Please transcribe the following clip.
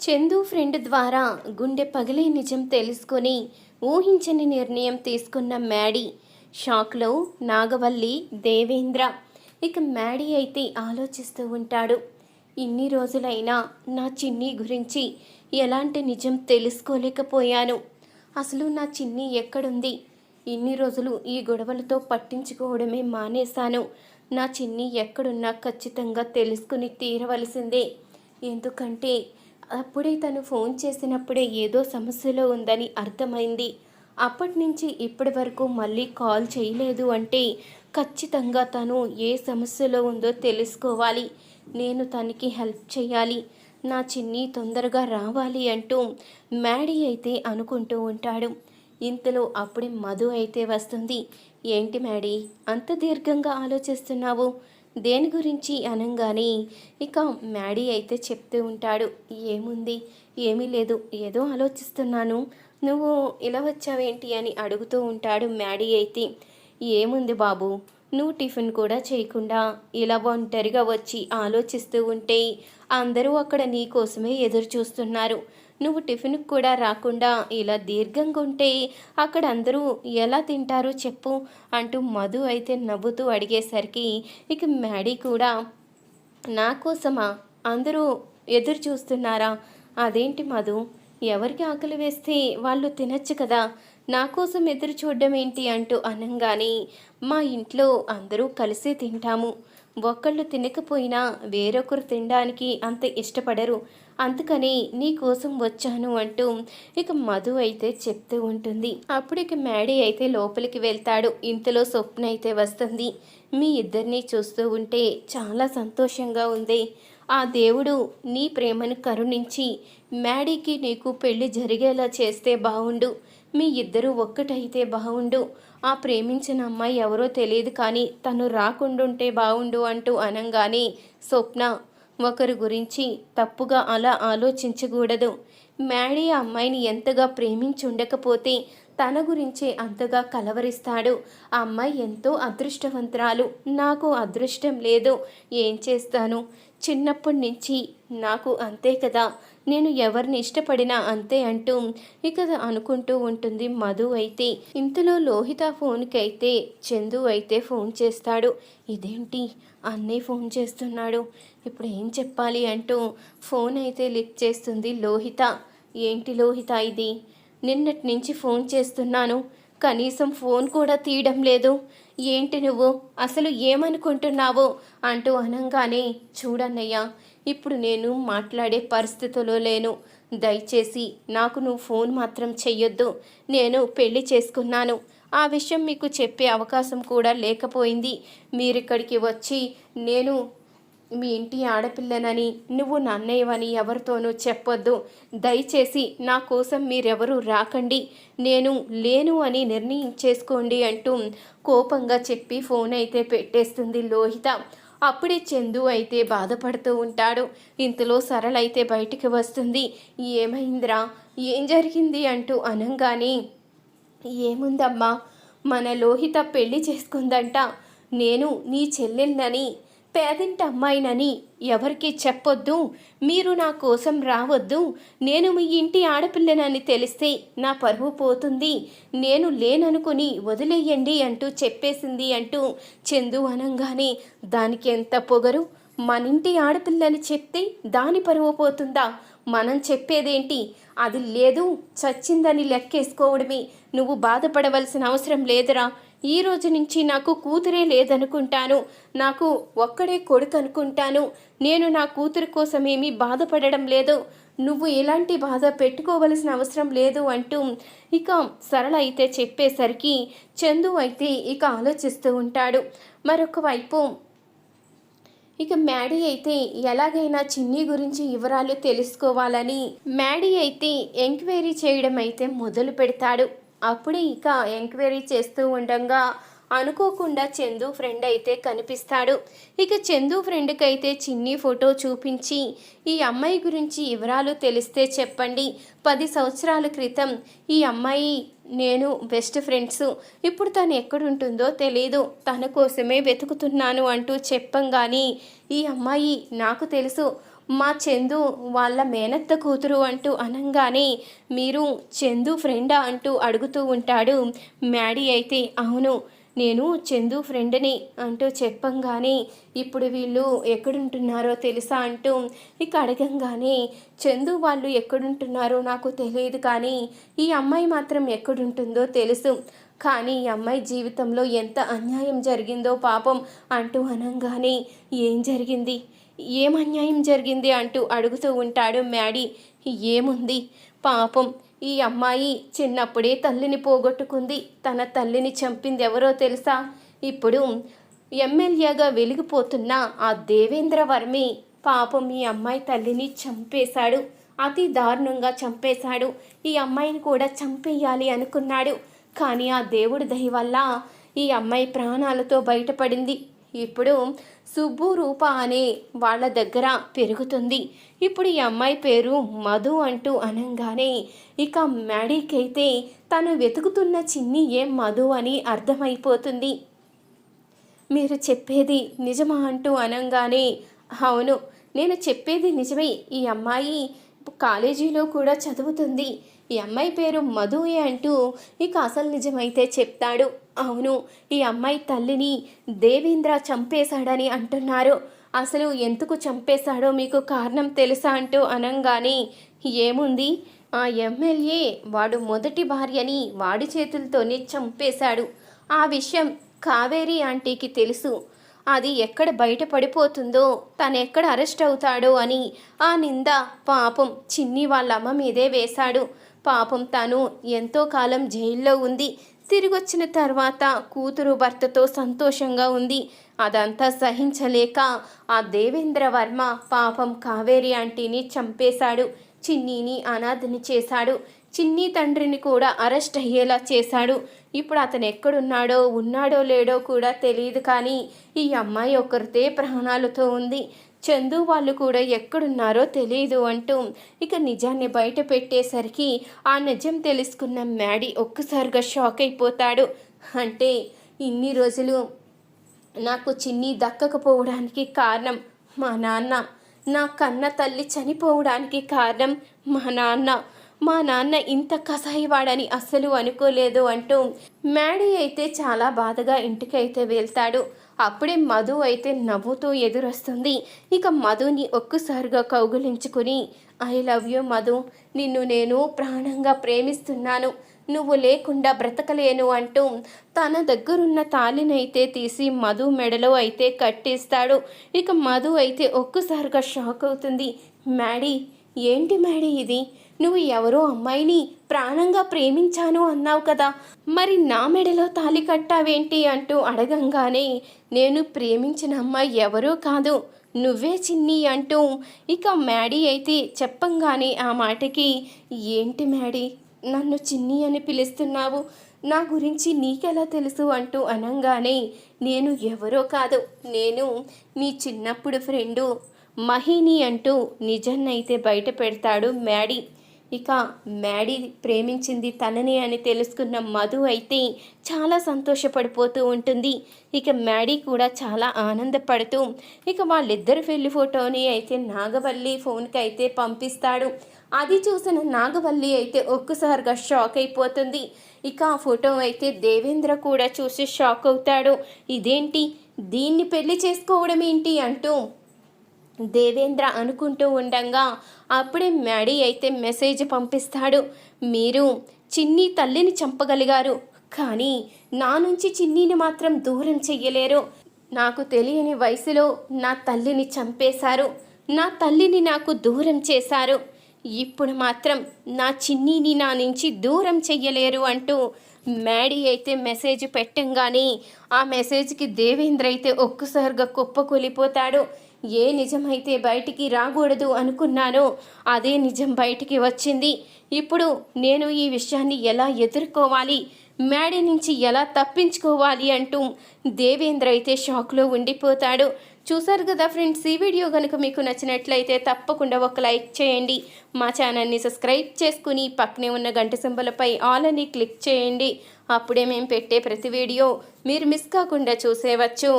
Chandu friend ద్వారా గుండె పగిలే నిజం తెలుసుకొని ఊహించని నిర్ణయం తీసుకున్న మ్యాడీ షాక్లో నాగవల్లి దేవేంద్ర. ఇక మ్యాడీ అయితే ఆలోచిస్తూ ఉంటాడు ఇన్ని రోజులైనా నా చిన్ని గురించి ఎలాంటి నిజం తెలుసుకోలేకపోయాను. అసలు నా చిన్ని ఎక్కడుంది? ఇన్ని రోజులు ఈ గొడవలతో పట్టించుకోవడమే మానేశాను. నా చిన్ని ఎక్కడున్నా ఖచ్చితంగా తెలుసుకుని తీరవలసిందే. ఎందుకంటే అప్పుడే తను ఫోన్ చేసినప్పుడే ఏదో సమస్యలో ఉందని అర్థమైంది. అప్పటి నుంచి ఇప్పటి వరకు మళ్ళీ కాల్ చేయలేదు అంటే ఖచ్చితంగా తను ఏ సమస్యలో ఉందో తెలుసుకోవాలి. నేను తనకి హెల్ప్ చేయాలి. నా చిన్ని తొందరగా రావాలి అంటూ మ్యాడీ అయితే అనుకుంటూ ఉంటాడు. ఇంతలో అప్పుడే మధు అయితే వస్తుంది. ఏంటి మ్యాడీ అంత దీర్ఘంగా ఆలోచిస్తున్నావు? దేని గురించి అనంగానే ఇక మ్యాడీ అయితే చెప్తూ ఉంటాడు ఏముంది? ఏమీ లేదు. ఏదో ఆలోచిస్తున్నాను. నువ్వు ఇలా వచ్చావేంటి? అని అడుగుతూ ఉంటాడు మ్యాడీ అయితే. ఏముంది బాబు? నువ్వు టిఫిన్ కూడా చేయకుండా ఇలా ఒంటరిగా వచ్చి ఆలోచిస్తూ ఉంటే అందరూ అక్కడ నీ కోసమే ఎదురు చూస్తున్నారు. నువ్వు టిఫిన్కి కూడా రాకుండా ఇలా దీర్ఘంగా ఉంటే అక్కడ అందరూ ఎలా తింటారో చెప్పు అంటూ మధు అయితే నవ్వుతూ అడిగేసరికి ఇక మ్యాడీ కూడా నా కోసమా? అందరూ ఎదురు చూస్తున్నారా? అదేంటి మధు? ఎవరికి ఆకలి వేస్తే వాళ్ళు తినచ్చు కదా? నా కోసం ఎదురు చూడడం ఏంటి అంటూ అనంగానే మా ఇంట్లో అందరూ కలిసే తింటాము. ఒక్కళ్ళు తినకపోయినా వేరొకరు తినడానికి అంత ఇష్టపడరు. అందుకని నీ కోసం వచ్చాను అంటూ ఇక మధు అయితే చెప్తూ ఉంటుంది. అప్పుడు ఇక మ్యాడీ అయితే లోపలికి వెళ్తాడు. ఇంతలో స్వప్న అయితే వస్తుంది. మీ ఇద్దరిని చూస్తూ ఉంటే చాలా సంతోషంగా ఉంది. ఆ దేవుడు నీ ప్రేమను కరుణించి మ్యాడీకి నీకు పెళ్ళి జరిగేలా చేస్తే బావుండు. మీ ఇద్దరూ ఒక్కటైతే బావుండు. ఆ ప్రేమించిన అమ్మాయి ఎవరో తెలియదు కానీ తను రాకుండుంటే బావుండు అంటూ అనంగానే స్వప్న ఒకరి గురించి తప్పుగా అలా ఆలోచించకూడదు. మ్యాడీ అమ్మాయిని ఎంతగా ప్రేమించి ఉండకపోతే తన గురించే అంతగా కలవరిస్తాడు. ఆ అమ్మాయి ఎంతో అదృష్టవంతురాలు. నాకు అదృష్టం లేదు. ఏం చేస్తాను? చిన్నప్పటి నుంచి నాకు అంతే కదా. నేను ఎవరిని ఇష్టపడినా అంతే అంటూ ఇక అనుకుంటూ ఉంటుంది మధు అయితే. ఇంతలో లోహిత ఫోన్కి అయితే చందు అయితే ఫోన్ చేస్తాడు. ఇదేంటి? అన్నయ్య ఫోన్ చేస్తున్నాడు. ఇప్పుడు ఏం చెప్పాలి అంటూ ఫోన్ అయితే లిఫ్ట్ చేస్తుంది లోహిత. ఏంటి లోహిత ఇది? నిన్నటి నుంచి ఫోన్ చేస్తున్నాను. కనీసం ఫోన్ కూడా తీయడం లేదు. ఏంటి నువ్వు? అసలు ఏమనుకుంటున్నావో? అంటూ అనంగానే చూడన్నయ్యా ఇప్పుడు నేను మాట్లాడే పరిస్థితిలో లేను. దయచేసి నాకు నువ్వు ఫోన్ మాత్రం చెయ్యొద్దు. నేను పెళ్ళి చేసుకున్నాను. ఆ విషయం మీకు చెప్పే అవకాశం కూడా లేకపోయింది. మీరిక్కడికి వచ్చి నేను మీ ఇంటి ఆడపిల్లనని నువ్వు నన్నయ్యవని ఎవరితోనూ చెప్పొద్దు. దయచేసి నా కోసం మీరెవరూ రాకండి. నేను లేను అని నిర్ణయించేసుకోండి అంటూ కోపంగా చెప్పి ఫోన్ అయితే పెట్టేస్తుంది లోహిత. అప్పుడే చందు అయితే బాధపడుతూ ఉంటాడు. ఇంతలో సరళ అయితే బయటికి వస్తుంది. ఏమైందిరా? ఏం జరిగింది అంటూ అనంగానే ఏముందమ్మా? మన లోహిత పెళ్ళి చేసుకుందంట. నేను నీ చెల్లెల్నని పేదింటి అమ్మాయినని ఎవరికి చెప్పొద్దు మీరు నా కోసం రావద్దు నేను మీ ఇంటి ఆడపిల్లనని తెలిస్తే నా పరువు పోతుంది నేను లేననుకుని వదిలేయండి అంటూ చెప్పేసింది అంటూ చందు అనంగానే దానికి ఎంత పొగరు? మన ఇంటి ఆడపిల్లని చెప్తే దాని పరువు పోతుందా? మనం చెప్పేదేంటి? అది లేదు చచ్చిందని లెక్కేసుకోవడమే. నువ్వు బాధపడవలసిన అవసరం లేదురా. ఈ రోజు నుంచి నాకు కూతురే లేదనుకుంటాను. నాకు ఒక్కడే కొడుకు అనుకుంటాను. నేను నా కూతురు కోసం ఏమీ బాధపడడం లేదు. నువ్వు ఎలాంటి బాధ పెట్టుకోవలసిన అవసరం లేదు అంటూ ఇక సరళ అయితే చెప్పేసరికి చందు అయితే ఇక ఆలోచిస్తూ ఉంటాడు. మరొక వైపు ఇక మ్యాడీ అయితే ఎలాగైనా చిన్ని గురించి వివరాలు తెలుసుకోవాలని మ్యాడీ అయితే ఎంక్వైరీ చేయడం అయితే మొదలు పెడతాడు. అప్పుడే ఇక ఎంక్వైరీ చేస్తూ ఉండగా అనుకోకుండా చందు ఫ్రెండ్ అయితే కనిపిస్తాడు. ఇక చందు ఫ్రెండ్కి అయితే చిన్ని ఫోటో చూపించి ఈ అమ్మాయి గురించి వివరాలు తెలిస్తే చెప్పండి. పది సంవత్సరాల క్రితం ఈ అమ్మాయి నేను బెస్ట్ ఫ్రెండ్స్. ఇప్పుడు తను ఎక్కడుంటుందో తెలియదు తన కోసమే వెతుకుతున్నాను అంటూ చెప్పంగాని ఈ అమ్మాయి నాకు తెలుసు. మా చందు వాళ్ళ మేనత్త కూతురు అంటూ అనంగానే మీరు చందు ఫ్రెండా అంటూ అడుగుతూ ఉంటాడు. మ్యాడీ అయితే అవును నేను చందు ఫ్రెండ్ని అంటూ చెప్పంగానే ఇప్పుడు వీళ్ళు ఎక్కడుంటున్నారో తెలుసా అంటూ ఇక అడగంగానే చందు వాళ్ళు ఎక్కడుంటున్నారో నాకు తెలియదు కానీ ఈ అమ్మాయి మాత్రం ఎక్కడుంటుందో తెలుసు. కానీ ఈ అమ్మాయి జీవితంలో ఎంత అన్యాయం జరిగిందో పాపం అంటూ అనంగానే ఏం జరిగింది? ఏం అన్యాయం జరిగింది అంటూ అడుగుతూ ఉంటాడు మ్యాడీ. ఏముంది? పాపం ఈ అమ్మాయి చిన్నప్పుడే తల్లిని పోగొట్టుకుంది. తన తల్లిని చంపింది ఎవరో తెలుసా? ఇప్పుడు ఎమ్మెల్యేగా వెలిగిపోతున్న ఆ దేవేంద్ర వర్మి పాపం ఈ అమ్మాయి తల్లిని చంపేశాడు. అతి దారుణంగా చంపేశాడు. ఈ అమ్మాయిని కూడా చంపేయాలి అనుకున్నాడు. కానీ ఆ దేవుడి దయ వల్ల ఈ అమ్మాయి ప్రాణాలతో బయటపడింది. ఇప్పుడు సుబ్బు రూప అనే వాళ్ళ దగ్గర పెరుగుతుంది. ఇప్పుడు ఈ అమ్మాయి పేరు మధు అంటూ అనగానే ఇక మ్యాడీకైతే తను వెతుకుతున్న చిన్ని ఏం మధు అని అర్థమైపోతుంది. మీరు చెప్పేది నిజమా అంటూ అనంగానే అవును నేను చెప్పేది నిజమే. ఈ అమ్మాయి కాలేజీలో కూడా చదువుతుంది. ఈ అమ్మాయి పేరు మధుయే అంటూ ఇక అసలు నిజమైతే చెప్తాడు. అవును ఈ అమ్మాయి తల్లిని దేవేంద్ర చంపేశాడని అంటున్నారు. అసలు ఎందుకు చంపేశాడో మీకు కారణం తెలుసా అంటూ అనంగానే ఏముంది? ఆ ఎమ్మెల్యే వాడు మొదటి భార్యని వాడి చేతులతోనే చంపేశాడు. ఆ విషయం కావేరి ఆంటీకి తెలుసు. అది ఎక్కడ బయటపడిపోతుందో తను ఎక్కడ అరెస్ట్ అవుతాడో అని ఆ నింద పాపం చిన్ని వాళ్ళ అమ్మ మీదే వేశాడు. పాపం తను ఎంతో కాలం జైల్లో ఉంది. తిరిగొచ్చిన తర్వాత కూతురు భర్తతో సంతోషంగా ఉంది. అదంతా సహించలేక ఆ దేవేంద్ర వర్మ పాపం కావేరి ఆంటీని చంపేశాడు. చిన్నీని అనాథని చేశాడు. చిన్ని తండ్రిని కూడా అరెస్ట్ అయ్యేలా చేశాడు. ఇప్పుడు అతను ఎక్కడున్నాడో ఉన్నాడో లేడో కూడా తెలియదు కానీ ఈ అమ్మాయి ఒకరితే ప్రాణాలతో ఉంది. చందు వాళ్ళు కూడా ఎక్కడున్నారో తెలియదు అంటూ ఇక నిజాన్ని బయట పెట్టేసరికి ఆ నిజం తెలుసుకున్న మ్యాడీ ఒక్కసారిగా షాక్ అయిపోతాడు. అంటే ఇన్ని రోజులు నాకు చిన్ని దక్కకపోవడానికి కారణం మా నాన్న. నా కన్న తల్లి చనిపోవడానికి కారణం మా నాన్న. మా నాన్న ఇంత కసాయివాడని అస్సలు అనుకోలేదు అంటూ మ్యాడీ అయితే చాలా బాధగా ఇంటికి అయితే వెళ్తాడు. అప్పుడే మధు అయితే నవ్వుతూ ఎదురొస్తుంది. ఇక మధుని ఒక్కసారిగా కౌగులించుకుని ఐ లవ్ యూ మధు. నిన్ను నేను ప్రాణంగా ప్రేమిస్తున్నాను. నువ్వు లేకుండా బ్రతకలేను అంటూ తన దగ్గరున్న తాలినైతే తీసి మధు మెడలో అయితే కట్టేస్తాడు. ఇక మధు అయితే ఒక్కసారిగా షాక్ అవుతుంది. మ్యాడీ ఏంటి మ్యాడీ ఇది? నువ్వు ఎవరో అమ్మాయిని ప్రాణంగా ప్రేమించాను అన్నావు కదా. మరి నా మెడలో తాలి కట్టావేంటి అంటూ అడగంగానే నేను ప్రేమించిన అమ్మాయి ఎవరో కాదు నువ్వే చిన్ని అంటూ ఇక మ్యాడీ అయితే చెప్పంగానే ఆ మాటకి ఏంటి మ్యాడీ నన్ను చిన్ని అని పిలుస్తున్నావు? నా గురించి నీకెలా తెలుసు? అంటూ అనంగానే నేను ఎవరో కాదు నేను నీ చిన్నప్పుడు ఫ్రెండు మహిని అంటూ నిజన్నైతే బయట పెడతాడు మ్యాడీ. ఇక మ్యాడీ ప్రేమించింది తనని అని తెలుసుకున్న మధు అయితే చాలా సంతోషపడిపోతూ ఉంటుంది. ఇక మ్యాడీ కూడా చాలా ఆనందపడుతూ ఇక వాళ్ళిద్దరు పెళ్ళి ఫోటోని అయితే నాగవల్లి ఫోన్కి అయితే పంపిస్తాడు. అది చూసిన నాగవల్లి అయితే ఒక్కసారిగా షాక్ అయిపోతుంది. ఇక ఆ ఫోటో అయితే దేవేంద్ర కూడా చూసి షాక్ అవుతాడు. ఇదేంటి? దీన్ని పెళ్ళి చేసుకోవడం ఏంటి అంటూ దేవేంద్ర అనుకుంటూ ఉండంగా అప్పుడే మ్యాడీ అయితే మెసేజ్ పంపిస్తాడు. మీరు చిన్ని తల్లిని చంపగలిగారు కానీ నా నుంచి చిన్నీని మాత్రం దూరం చెయ్యలేరు. నాకు తెలియని వయసులో నా తల్లిని చంపేశారు. నా తల్లిని నాకు దూరం చేశారు. ఇప్పుడు మాత్రం నా చిన్నీని నా నుంచి దూరం చెయ్యలేరు అంటూ మ్యాడీ అయితే మెసేజ్ పెట్టంగానే ఆ మెసేజ్కి దేవేంద్ర అయితే ఒక్కసారిగా కుప్పకూలిపోతాడు. ఏ నిజమైతే బయటికి రాకూడదు అనుకున్నానో అదే నిజం బయటికి వచ్చింది. ఇప్పుడు నేను ఈ విషయాన్ని ఎలా ఎదుర్కోవాలి? మేడి నుంచి ఎలా తప్పించుకోవాలి అంటూ దేవేంద్ర అయితే షాక్లో ఉండిపోతాడు. చూసారు కదా ఫ్రెండ్స్ ఈ వీడియో కనుక మీకు నచ్చినట్లయితే తప్పకుండా ఒక లైక్ చేయండి. మా ఛానల్ని సబ్స్క్రైబ్ చేసుకుని పక్కనే ఉన్న గంట సింబలపై ఆల్ అని క్లిక్ చేయండి. అప్పుడే మేము పెట్టే ప్రతి వీడియో మీరు మిస్ కాకుండా చూసేవచ్చు.